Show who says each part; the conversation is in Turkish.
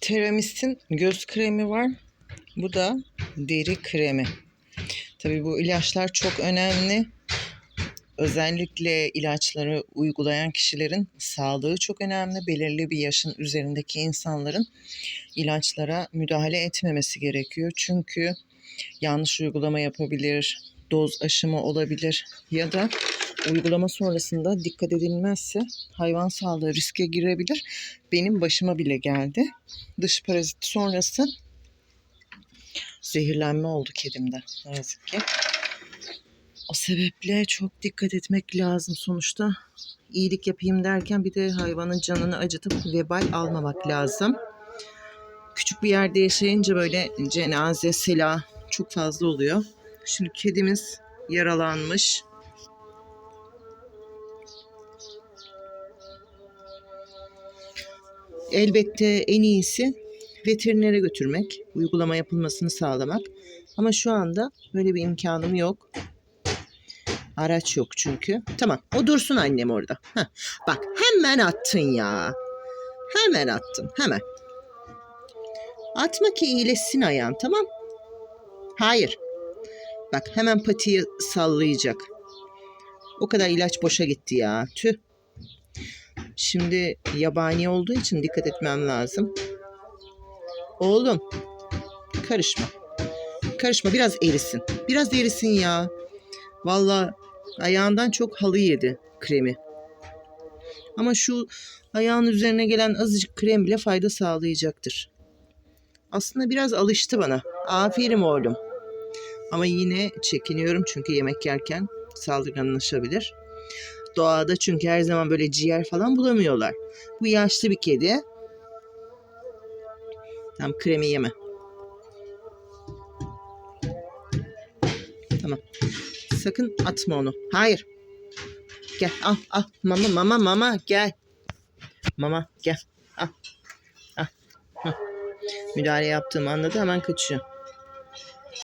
Speaker 1: Teramis'in göz kremi var. Bu da deri kremi. Tabii bu ilaçlar çok önemli. Özellikle ilaçları uygulayan kişilerin sağlığı çok önemli. Belirli bir yaşın üzerindeki insanların ilaçlara müdahale etmemesi gerekiyor. Çünkü yanlış uygulama yapabilir, doz aşımı olabilir ya da uygulama sonrasında dikkat edilmezse hayvan sağlığı riske girebilir. Benim başıma bile geldi. Dış parazit sonrası zehirlenme oldu kedimde ne yazık ki. O sebeple çok dikkat etmek lazım sonuçta. iyilik yapayım derken bir de hayvanın canını acıtıp vebal almamak lazım. Küçük bir yerde yaşayınca böyle cenaze, sela çok fazla oluyor. Şimdi kedimiz yaralanmış. Elbette en iyisi veterinere götürmek, uygulama yapılmasını sağlamak. Ama şu anda böyle bir imkanım yok. Araç yok çünkü. Tamam o dursun annem orada. Heh. Bak hemen attın ya. Hemen attın hemen. Atma ki iyileşsin ayağın tamam. Hayır. Bak hemen patiyi sallayacak. O kadar ilaç boşa gitti ya. Tüh. Şimdi yabani olduğu için dikkat etmem lazım. Oğlum karışma. Karışma biraz erisin. Biraz erisin ya. Valla ayağından çok halı yedi kremi. Ama şu ayağın üzerine gelen azıcık krem bile fayda sağlayacaktır. Aslında biraz alıştı bana. Aferin oğlum. Ama yine çekiniyorum çünkü yemek yerken saldırganlaşabilir. Doğada çünkü her zaman böyle ciğer falan bulamıyorlar. Bu yaşlı bir kedi. Tam kremi yeme. Tamam. Sakın atma onu. Hayır. Gel al al. Mama mama mama gel. Mama gel. Al. Al. Hı. Müdahale yaptığımı anladı hemen kaçıyor.